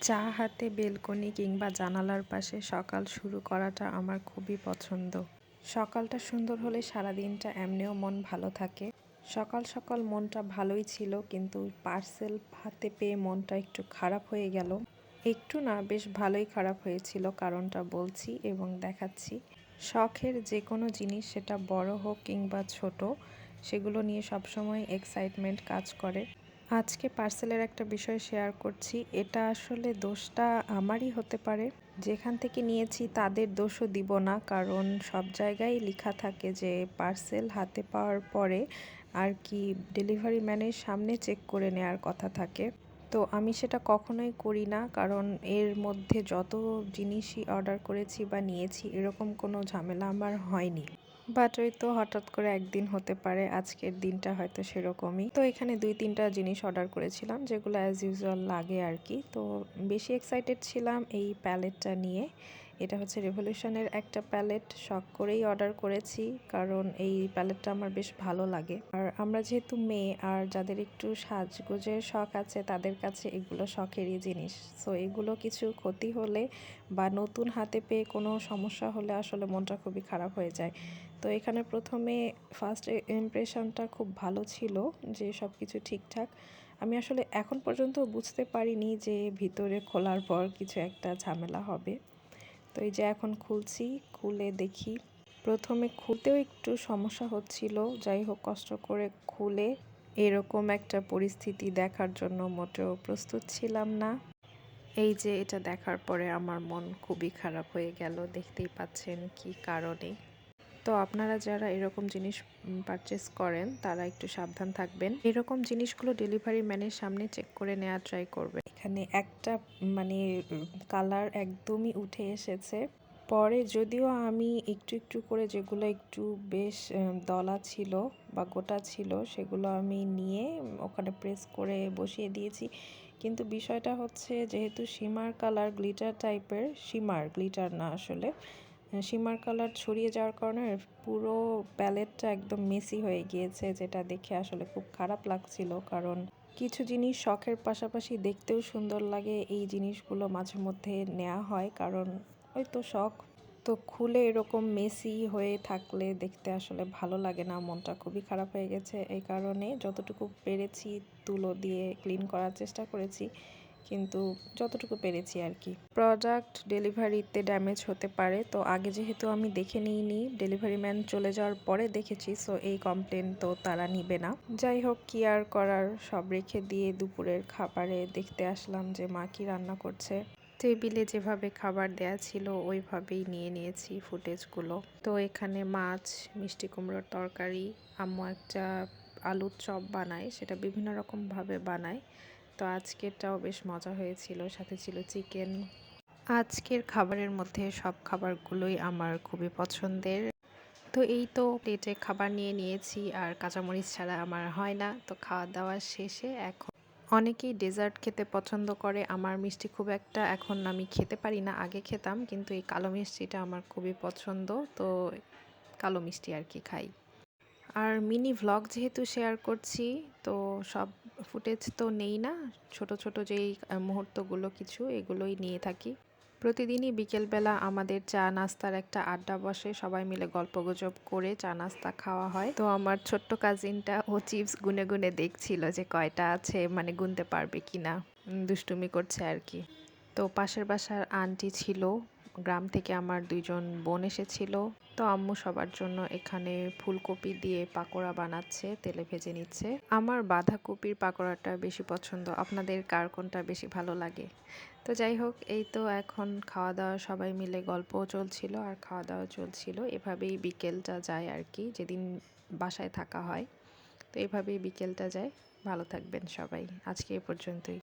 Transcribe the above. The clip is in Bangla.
চা হাতে বেলকনি কিংবা জানালার পাশে সকাল শুরু করাটা আমার খুবই পছন্দ। সকালটা সুন্দর হলে সারাদিনটা এমনিও মন ভালো থাকে। সকাল সকাল মনটা ভালোই ছিল, কিন্তু পার্সেল হাতে পেয়ে মনটা একটু খারাপ হয়ে গেল। একটু না, বেশ ভালোই খারাপ হয়েছিল কারণটা বলছি এবং দেখাচ্ছি। শখের যে কোনো জিনিস, সেটা বড় হোক কিংবা ছোট, সেগুলো নিয়ে সবসময় এক্সাইটমেন্ট কাজ করে। আজকে পার্সেলের একটা বিষয় শেয়ার করছি। এটা আসলে দোষটা আমারই হতে পারে। যেখান থেকে নিয়েছি তাদের দোষও দিব না, কারণ সব জায়গায় লেখা থাকে যে পার্সেল হাতে পাওয়ার পরে আর কি ডেলিভারি ম্যানের সামনে চেক করে নেওয়ার কথা থাকে। তো আমি সেটা কখনোই করি না। কারণ এর মধ্যে যত জিনিসই অর্ডার করেছি বা নিয়েছি, এরকম কোনো ঝামেলা আমার হয়নি। বাট ওই তো হঠাৎ করে একদিন হতে পারে, আজকের দিনটা হয়তো সেরকমই। তো এখানে দুই তিনটা জিনিস অর্ডার করেছিলাম, যেগুলো অ্যাজ ইউজুয়াল লাগে আর কি। তো বেশি এক্সাইটেড ছিলাম এই প্যালেটটা নিয়ে। এটা হচ্ছে রেভলিউশনের একটা প্যালেট শখ করেই অর্ডার করেছি, কারণ এই প্যালেটটা আমার বেশ ভালো লাগে। আর আমরা যেহেতু মেয়ে, আর যাদের একটু সাজগোজের শখ আছে, তাদের কাছে এগুলো শখেরই জিনিস। সো এগুলো কিছু ক্ষতি হলে বা নতুন হাতে পেয়ে কোনো সমস্যা হলে আসলে মনটা খুবই খারাপ হয়ে যায়। তো এখানে প্রথমে ফার্স্ট ইমপ্রেশনটা খুব ভালো ছিল যে সব কিছু ঠিকঠাক। আমি আসলে এখন পর্যন্ত বুঝতে পারিনি যে ভিতরে খোলার পর কিছু একটা ঝামেলা হবে। তো এই যে এখন খুলছি, খুলে দেখি। প্রথমে খুলতেও একটু সমস্যা হচ্ছিল, যাই হোক কষ্ট করে খুলে এরকম একটা পরিস্থিতি দেখার জন্য মোটেও প্রস্তুত ছিলাম না। এই যে এটা দেখার পরে আমার মন খুবই খারাপ হয়ে গেল, দেখতেই পাচ্ছেন কি কারণে। তো আপনারা যারা এরকম জিনিস পারচেস করেন, তারা একটু সাবধান থাকবেন। এরকম জিনিসগুলো ডেলিভারি ম্যানের সামনে চেক করে নেওয়া ট্রাই করবে এখানে একটা মানে কালার একদমই উঠে এসেছে। পরে যদিও আমি একটু একটু করে যেগুলো একটু বেশ দলা ছিল বা গোটা ছিল, সেগুলো আমি নিয়ে ওখানে প্রেস করে বসিয়ে দিয়েছি। কিন্তু বিষয়টা হচ্ছে, যেহেতু সীমার কালার গ্লিটার টাইপের সীমার গ্লিটার না আসলে শিমার কালার ছড়িয়ে যাওয়ার কারণে পুরো প্যালেটটা একদম মেসি হয়ে গিয়েছে, যেটা দেখে আসলে খুব খারাপ লাগছিল। কারণ কিছু জিনিস শখের পাশাপাশি দেখতেও সুন্দর লাগে, এই জিনিসগুলো মাঝে মধ্যে নেওয়া হয়। কারণ ওই তো শখ। তো খুলে এরকম মেসি হয়ে থাকলে দেখতে আসলে ভালো লাগে না, মনটা খুবই খারাপ হয়ে গেছে। এই কারণে যতটুকু পেরেছি, তুলো দিয়ে ক্লিন করার চেষ্টা করেছি। কিন্তু যতটুকু পেরেছি আর কি। প্রোডাক্ট ডেলিভারিতে ড্যামেজ হতে পারে। তো আগে যেহেতু আমি দেখে নিইনি ডেলিভারি ম্যান চলে যাওয়ার পরে দেখেছি সো এই কমপ্লেন তো তারা নিবে না। যাই হোক কি আর করার সব রেখে দিয়ে দুপুরের খাবারে দেখতে আসলাম যে মা কি রান্না করছে। টেবিলে যেভাবে খাবার দেয়া ছিল, ওইভাবেই নিয়ে নিয়েছি ফুটেজগুলো। তো এখানে মাছ, মিষ্টি কুমড়োর তরকারি, আম্মু একটা আলুর চপ বানায়, সেটা বিভিন্ন রকমভাবে বানায়। তো আজকেরটাও বেশ মজা হয়েছিল, সাথে ছিল চিকেন। আজকের খাবারের মধ্যে সব খাবারগুলোই আমার খুবই পছন্দের। তো এই তো প্লেটে খাবার নিয়ে নিয়েছি, আর কাঁচামরিচ ছাড়া আমার হয় না। তো খাওয়া দাওয়া শেষে এখন অনেকেই ডেজার্ট খেতে পছন্দ করে। আমার মিষ্টি খুব একটা এখন আমি খেতে পারি না, আগে খেতাম, কিন্তু এই কালো মিষ্টিটা আমার খুবই পছন্দ। তো কালো মিষ্টি আর কি খাই। আর মিনি ভ্লগ যেহেতু শেয়ার করছি, তো সব ফুটেজ তো নেই না। ছোট ছোট যেই মুহূর্তগুলো কিছু, এগুলোই নিয়ে থাকি। প্রতিদিনই বিকেলবেলা আমাদের চা নাস্তার একটা আড্ডা বসে, সবাই মিলে গল্পগুজব করে চা নাস্তা খাওয়া হয়। তো আমার ছোট্ট কাজিনটা ও চিপস গুনে গুনে দেখছিল যে কয়টা আছে মানে গুনতে পারবে কি না দুষ্টুমি করছে আর কি। তো পাশের বাসার আন্টি ছিল গ্রাম থেকে আমার দুইজন বোন এসেছিল। তো আম্মু সবার জন্য এখানে ফুলকপি দিয়ে পাকোড়া বানাচ্ছে, তেলে ভেজে নিচ্ছে। আমার বাঁধাকপির পাকোড়াটা বেশি পছন্দ, আপনাদের কার কোনটা বেশি ভালো লাগে? তো যাই হোক, এই তো এখন খাওয়া দাওয়া সবাই মিলে গল্পও চলছিল আর খাওয়া দাওয়া চলছিল। এভাবেই বিকেলটা যায় আর কি, যেদিন বাসায় থাকা হয়। তো এভাবেই বিকেলটা যায়। ভালো থাকবেন সবাই। আজকে এ পর্যন্তই।